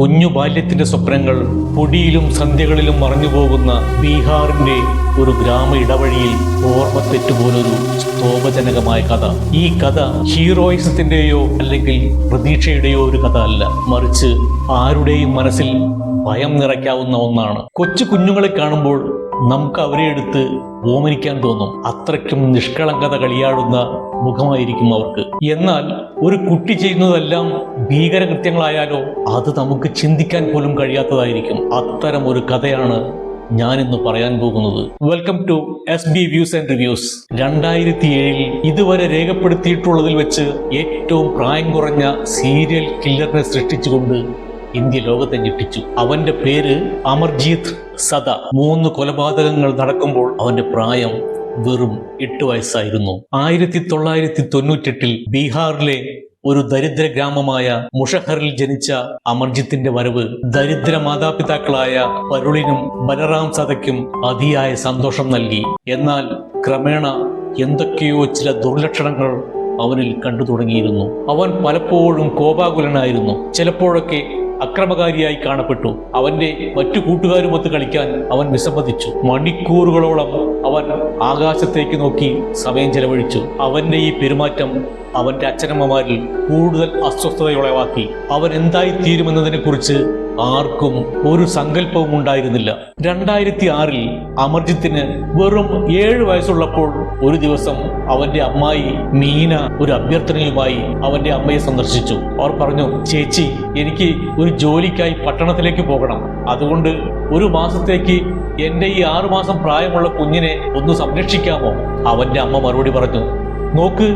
കുഞ്ഞു ബാല്യത്തിന്റെ സ്വപ്നങ്ങൾ പൊടിയിലും സന്ധ്യകളിലും മറഞ്ഞുപോകുന്ന ബീഹാറിന്റെ ഒരു ഗ്രാമ ഇടവഴിയിൽ ഓർമ്മ തെറ്റുപോലൊരു സ്തോഭജനകമായ കഥ. ഈ കഥ ഹീറോയിസത്തിന്റെയോ അല്ലെങ്കിൽ പ്രതീക്ഷയുടെയോ ഒരു കഥ അല്ല. മറിച്ച് ആരുടെയും മനസ്സിൽ ഭയം നിറയ്ക്കാവുന്ന ഒന്നാണ്. കൊച്ചു കുഞ്ഞുങ്ങളെ കാണുമ്പോൾ നമുക്ക് അവരെ എടുത്ത് ഓമനിക്കാൻ തോന്നും. അത്രയ്ക്കും നിഷ്കളങ്കത കളിയാടുന്ന മുഖമായിരിക്കും അവർക്ക്. എന്നാൽ ഒരു കുട്ടി ചെയ്യുന്നതെല്ലാം ഭീകരകൃത്യങ്ങളായാലോ അത് നമുക്ക് ചിന്തിക്കാൻ പോലും കഴിയാത്തതായിരിക്കും. അത്തരം ഒരു കഥയാണ് ഞാൻ ഇന്ന് പറയാൻ പോകുന്നത്. Welcome to S B views and reviews രണ്ടായിരത്തി ഏഴിൽ ഇതുവരെ രേഖപ്പെടുത്തിയിട്ടുള്ളതിൽ വെച്ച് ഏറ്റവും പ്രായം കുറഞ്ഞ സീരിയൽ കില്ലറിനെ സൃഷ്ടിച്ചുകൊണ്ട് ഇന്ത്യ ലോകത്തെ ഞെട്ടിച്ചു അവന്റെ പേര് അമർജീത് സദ. മൂന്ന് കൊലപാതകങ്ങൾ നടക്കുമ്പോൾ അവന്റെ പ്രായം വെറും എട്ട് വയസ്സായിരുന്നു. ആയിരത്തി തൊള്ളായിരത്തി തൊണ്ണൂറ്റെട്ടിൽ ബീഹാറിലെ ഒരു ദരിദ്ര ഗ്രാമമായ മുഷഹറിൽ ജനിച്ച അമർജിത്തിന്റെ വരവ് ദരിദ്ര മാതാപിതാക്കളായ പരുളിനും ബലറാം സദയ്ക്കും അതിയായ സന്തോഷം നൽകി. എന്നാൽ ക്രമേണ എന്തൊക്കെയോ ചില ദുർലക്ഷണങ്ങൾ അവനിൽ കണ്ടു തുടങ്ങിയിരുന്നു അവൻ പലപ്പോഴും കോപാകുലനായിരുന്നു. ചിലപ്പോഴൊക്കെ അക്രമകാരിയായി കാണപ്പെട്ടു. അവന്റെ മറ്റു കൂട്ടുകാരുമൊത്ത് കളിക്കാൻ അവൻ വിസമ്മതിച്ചു. മണിക്കൂറുകളോളം അവൻ ആകാശത്തേക്ക് നോക്കി സമയം ചെലവഴിച്ചു. അവന്റെ ഈ പെരുമാറ്റം അവന്റെ അച്ഛനമ്മമാരിൽ കൂടുതൽ അസ്വസ്ഥതയുളവാക്കി അവൻ എന്തായി തീരുമെന്നതിനെ കുറിച്ച് ആർക്കും ഒരു സങ്കല്പവും ഉണ്ടായിരുന്നില്ല. രണ്ടായിരത്തി ആറിൽ അമർജിത്തിന് വെറും ഏഴ് വയസ്സുള്ളപ്പോൾ ഒരു ദിവസം അവന്റെ അമ്മായി മീന ഒരു അഭ്യർത്ഥനയുമായി അവന്റെ അമ്മയെ സന്ദർശിച്ചു. അവർ പറഞ്ഞു ചേച്ചി എനിക്ക് ഒരു ജോലിക്കായി പട്ടണത്തിലേക്ക് പോകണം. അതുകൊണ്ട് ഒരു മാസത്തേക്ക് എന്റെ ഈ ആറുമാസം പ്രായമുള്ള കുഞ്ഞിനെ ഒന്ന് സംരക്ഷിക്കാമോ? അവന്റെ അമ്മ മറുപടി പറഞ്ഞു നോക്ക്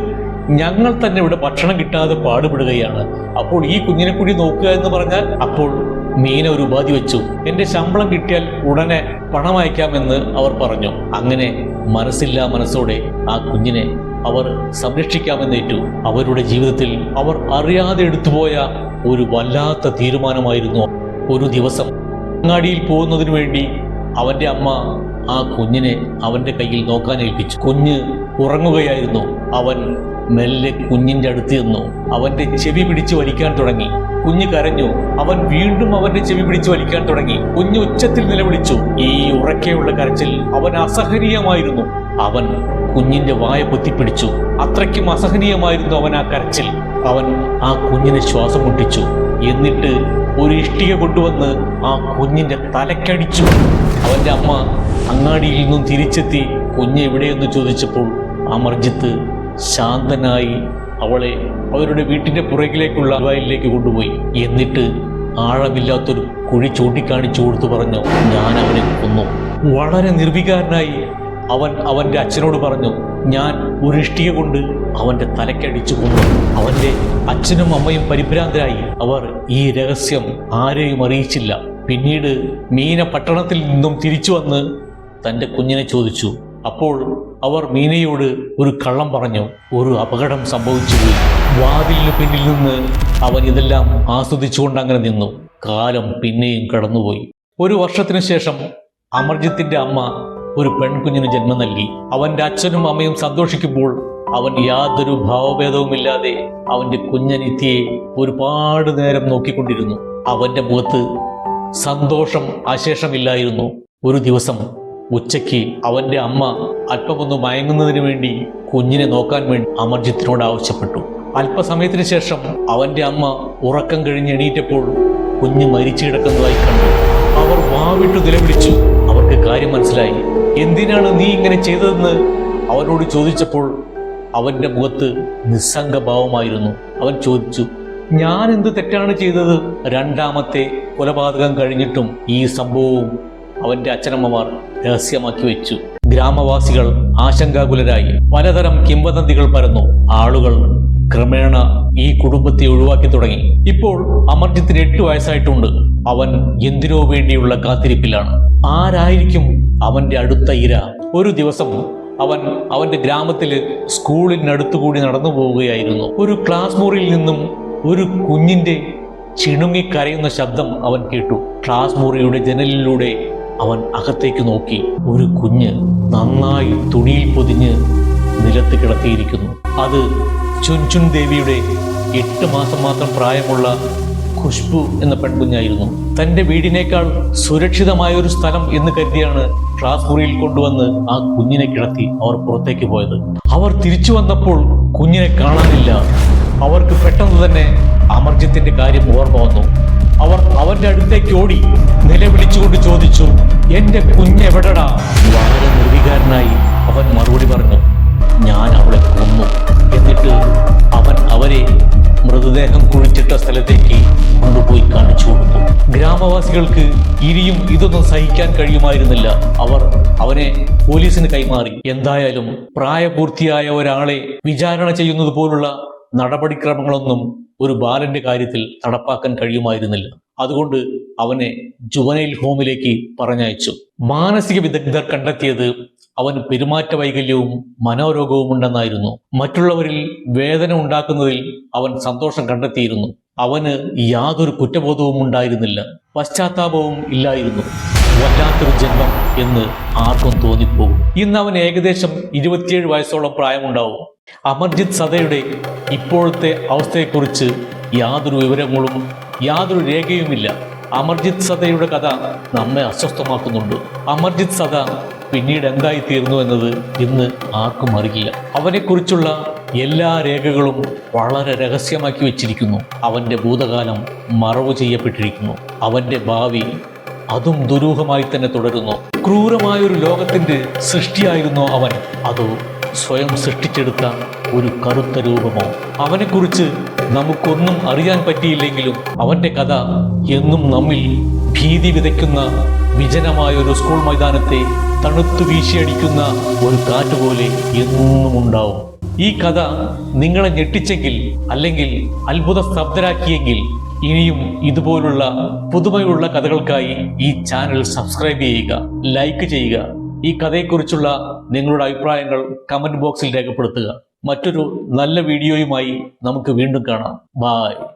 ഞങ്ങൾ തന്നെ ഇവിടെ ഭക്ഷണം കിട്ടാതെ പാടുപെടുകയാണ്. അപ്പോൾ ഈ കുഞ്ഞിനെ കൂടി നോക്കുക എന്ന് പറഞ്ഞാൽ അപ്പോൾ മീന ഒരു ഉപാധി വെച്ചു. എന്റെ ശമ്പളം കിട്ടിയാൽ ഉടനെ പണം അയക്കാമെന്ന് അവർ പറഞ്ഞു. അങ്ങനെ മനസ്സില്ലാ മനസ്സോടെ ആ കുഞ്ഞിനെ അവർ സംരക്ഷിക്കാമെന്നേറ്റു. അവരുടെ ജീവിതത്തിൽ അവർ അറിയാതെ എടുത്തുപോയ ഒരു വല്ലാത്ത തീരുമാനമായിരുന്നു. ഒരു ദിവസം അങ്ങാടിയിൽ പോകുന്നതിനു വേണ്ടി അവന്റെ അമ്മ ആ കുഞ്ഞിനെ അവന്റെ കയ്യിൽ നോക്കാൻ ഏൽപ്പിച്ചു. കുഞ്ഞ് ഉറങ്ങുകയായിരുന്നു. അവൻ മെല്ലെ കുഞ്ഞിന്റെ അടുത്ത് ചെന്നു. അവന്റെ ചെവി പിടിച്ചു വലിക്കാൻ തുടങ്ങി. കുഞ്ഞ് കരഞ്ഞു. അവൻ വീണ്ടും അവന്റെ ചെവി പിടിച്ചു വലിക്കാൻ തുടങ്ങി. കുഞ്ഞ് ഉച്ചത്തിൽ നിലവിളിച്ചു. ഈ ഉറക്കെയുള്ള കരച്ചിൽ അവൻ അസഹനീയമായിരുന്നു. അവൻ കുഞ്ഞിന്റെ വായ പൊത്തിപ്പിടിച്ചു. അത്രയ്ക്കും അസഹനീയമായിരുന്നു അവൻ ആ കരച്ചിൽ. അവൻ ആ കുഞ്ഞിനെ ശ്വാസം മുട്ടിച്ചു. എന്നിട്ട് ഒരു ഇഷ്ടിക കൊണ്ടുവന്ന് ആ കുഞ്ഞിന്റെ തലക്കടിച്ചു. അവന്റെ അമ്മ അങ്ങാടിയിൽ നിന്നും തിരിച്ചെത്തി കുഞ്ഞ് എവിടെയെന്ന് ചോദിച്ചപ്പോൾ അമർജിത്ത് ശാന്തനായി അവളെ അവരുടെ വീട്ടിന്റെ പുറകിലേക്കുള്ള വയലിലേക്ക് കൊണ്ടുപോയി. എന്നിട്ട് ആഴമില്ലാത്തൊരു കുഴി ചൂണ്ടിക്കാണിച്ചു കൊടുത്തു പറഞ്ഞു ഞാൻ അവനെ കൊന്നു. വളരെ നിർവികാരനായി അവൻ അവന്റെ അച്ഛനോട് പറഞ്ഞു ഞാൻ ഒരു ഇഷ്ടിക കൊണ്ട് അവന്റെ തലക്കടിച്ചു കൊന്നു. അവന്റെ അച്ഛനും അമ്മയും പരിഭ്രാന്തരായി. അവർ ഈ രഹസ്യം ആരെയും അറിയിച്ചില്ല. പിന്നീട് മീന പട്ടണത്തിൽ നിന്നും തിരിച്ചു വന്ന് തന്റെ കുഞ്ഞിനെ ചോദിച്ചു അപ്പോൾ അവർ മീനയോട് ഒരു കള്ളം പറഞ്ഞു. ഒരു അപകടം സംഭവിച്ചു വാതിലിന് പിന്നിൽ നിന്ന് അവൻ ഇതെല്ലാം ആസ്വദിച്ചുകൊണ്ട് അങ്ങനെ നിന്നു. കാലം പിന്നെയും കടന്നുപോയി. ഒരു വർഷത്തിനു ശേഷം അമർജിത്തിന്റെ അമ്മ ഒരു പെൺകുഞ്ഞിന് ജന്മം നൽകി. അവന്റെ അച്ഛനും അമ്മയും സന്തോഷിക്കുമ്പോൾ അവൻ യാതൊരു ഭാവഭേദവുമില്ലാതെ അവന്റെ കുഞ്ഞനിത്യയെ ഒരുപാട് നേരം നോക്കിക്കൊണ്ടിരുന്നു. അവന്റെ മുഖത്ത് സന്തോഷം അശേഷമില്ലായിരുന്നു. ഒരു ദിവസം ഉച്ചയ്ക്ക് അവന്റെ അമ്മ അല്പമൊന്ന് മയങ്ങുന്നതിന് വേണ്ടി കുഞ്ഞിനെ നോക്കാൻ വേണ്ടി അമർജിത്തിനോട് ആവശ്യപ്പെട്ടു. അല്പസമയത്തിന് ശേഷം അവന്റെ അമ്മ ഉറക്കം കഴിഞ്ഞ് എണീറ്റപ്പോൾ കുഞ്ഞ് മരിച്ചു കിടക്കുന്നതായി കണ്ടു. അവർ വാവിട്ട് നിലവിളിച്ചു. അവർക്ക് കാര്യം മനസ്സിലായി. എന്തിനാണ് നീ ഇങ്ങനെ ചെയ്തതെന്ന്? അവനോട് ചോദിച്ചപ്പോൾ അവന്റെ മുഖത്ത് നിസ്സംഗഭാവമായിരുന്നു. അവൻ ചോദിച്ചു ഞാൻ എന്ത് തെറ്റാണ് ചെയ്തത്? രണ്ടാമത്തെ കൊലപാതകം കഴിഞ്ഞിട്ടും ഈ സംഭവവും അവന്റെ അച്ഛനമ്മമാർ രഹസ്യമാക്കി വെച്ചു. ഗ്രാമവാസികൾ ആശങ്കാകുലരായി പലതരം കിംവദന്തികൾ പരന്നു. ആളുകൾ ക്രമേണ ഈ കുടുംബത്തെ ഒഴിവാക്കി തുടങ്ങി. ഇപ്പോൾ അമർജിത്തിന് എട്ട് വയസ്സായിട്ടുണ്ട്. അവൻ എന്തിനോ വേണ്ടിയുള്ള കാത്തിരിപ്പിലാണ്. ആരായിരിക്കും അവന്റെ അടുത്ത ഇര? ഒരു ദിവസം അവൻ അവന്റെ ഗ്രാമത്തിൽ സ്കൂളിനടുത്തുകൂടി നടന്നു പോവുകയായിരുന്നു. ഒരു ക്ലാസ് മുറിയിൽ നിന്നും ഒരു കുഞ്ഞിന്റെ ചിണുങ്ങിക്കരയുന്ന ശബ്ദം അവൻ കേട്ടു. ക്ലാസ് മുറിയുടെ ജനലിലൂടെ അവൻ അകത്തേക്ക് നോക്കി. ഒരു കുഞ്ഞ് നന്നായി തുണിയിൽ പൊതിഞ്ഞ് നിലത്ത് കിടത്തിയിരിക്കുന്നു. അത് ചുൻചുൻ ദേവിയുടെ എട്ട് മാസം മാത്രം പ്രായമുള്ള ഖുഷ്ബു എന്ന പെൺകുഞ്ഞായിരുന്നു. തന്റെ വീടിനേക്കാൾ സുരക്ഷിതമായ ഒരു സ്ഥലം എന്ന് കരുതിയാണ് ക്ലാസ് മുറിയിൽ കൊണ്ടുവന്ന് ആ കുഞ്ഞിനെ കിടത്തി അവർ പുറത്തേക്ക് പോയത്. അവർ തിരിച്ചു വന്നപ്പോൾ കുഞ്ഞിനെ കാണാനില്ല. അവർക്ക് പെട്ടെന്ന് തന്നെ അമർജിത്തിന്റെ കാര്യം ഓർമ്മ വന്നു. അവർ അവന്റെ അടുത്തേക്ക് ഓടി നിലവിളിച്ചുകൊണ്ട് ചോദിച്ചു എന്റെ കുഞ്ഞെവിടടാ? വളരെ നിർവികാരനായി അവൻ മറുപടി പറഞ്ഞു ഞാൻ അവളെ കൊന്നു. എന്നിട്ട് അവൻ അവരെ മൃതദേഹം കുഴിച്ചിട്ട സ്ഥലത്തേക്ക് കൊണ്ടുപോയി കാണിച്ചു കൊടുത്തു. ഗ്രാമവാസികൾക്ക് ഇനിയും ഇതൊന്നും സഹിക്കാൻ കഴിയുമായിരുന്നില്ല. അവർ അവനെ പോലീസിന് കൈമാറി. എന്തായാലും പ്രായപൂർത്തിയായ ഒരാളെ വിചാരണ ചെയ്യുന്നത് പോലുള്ള നടപടിക്രമങ്ങളൊന്നും ഒരു ബാലന്റെ കാര്യത്തിൽ നടപ്പാക്കാൻ കഴിയുമായിരുന്നില്ല. അതുകൊണ്ട് അവനെ ജുവനൈൽ ഹോമിലേക്ക് പറഞ്ഞയച്ചു. മാനസിക വിദഗ്ധർ കണ്ടെത്തിയത് അവന് പെരുമാറ്റ വൈകല്യവും മനോരോഗവും ഉണ്ടെന്നായിരുന്നു മറ്റുള്ളവരിൽ വേദന ഉണ്ടാക്കുന്നതിൽ അവൻ സന്തോഷം കണ്ടെത്തിയിരുന്നു. അവന് യാതൊരു കുറ്റബോധവും ഉണ്ടായിരുന്നില്ല. പശ്ചാത്താപവും ഇല്ലായിരുന്നു. വല്ലാത്തൊരു ജന്മം എന്ന് ആർക്കും തോന്നിപ്പോകും. ഇന്ന് അവൻ ഏകദേശം ഇരുപത്തിയേഴ് വയസ്സോളം പ്രായമുണ്ടാവും. അമർജിത് സദയുടെ ഇപ്പോഴത്തെ അവസ്ഥയെക്കുറിച്ച് യാതൊരു വിവരങ്ങളും യാതൊരു രേഖയുമില്ല. അമർജിത് സദയുടെ കഥ നമ്മെ അസ്വസ്ഥമാക്കുന്നുണ്ട്. അമർജിത് സദ പിന്നീട് എന്തായി തീർന്നു എന്നത് ഇന്ന് ആർക്കും അറിയില്ല. അവനെക്കുറിച്ചുള്ള എല്ലാ രേഖകളും വളരെ രഹസ്യമാക്കി വെച്ചിരിക്കുന്നു. അവന്റെ ഭൂതകാലം മറവ് ചെയ്യപ്പെട്ടിരിക്കുന്നു. അവന്റെ ഭാവി അതും ദുരൂഹമായി തന്നെ തുടരുന്നു. ക്രൂരമായൊരു ലോകത്തിന്റെ സൃഷ്ടിയായിരുന്നു അവൻ. അതോ സ്വയം സൃഷ്ടിച്ചെടുത്ത ഒരു കറുത്ത രൂപമോ? അവനെക്കുറിച്ച് നമുക്കൊന്നും അറിയാൻ പറ്റിയില്ലെങ്കിലും അവന്റെ കഥ എന്നും നമ്മിൽ ഭീതി വിതയ്ക്കുന്ന വിജനമായ ഒരു സ്കൂൾ മൈതാനത്തെ തണുത്തു വീശിയടിക്കുന്ന ഒരു കാറ്റ് പോലെ എന്നും ഉണ്ടാവും. ഈ കഥ നിങ്ങളെ ഞെട്ടിച്ചെങ്കിൽ അല്ലെങ്കിൽ അത്ഭുത സ്തബ്ധരാക്കിയെങ്കിൽ ഇനിയും ഇതുപോലുള്ള പുതുമയുള്ള കഥകൾക്കായി ഈ ചാനൽ സബ്സ്ക്രൈബ് ചെയ്യുക ലൈക്ക് ചെയ്യുക ഈ കഥയെക്കുറിച്ചുള്ള നിങ്ങളുടെ അഭിപ്രായങ്ങൾ കമന്റ് ബോക്സിൽ രേഖപ്പെടുത്തുക. മറ്റൊരു നല്ല വീഡിയോയുമായി നമുക്ക് വീണ്ടും കാണാം. ബായ്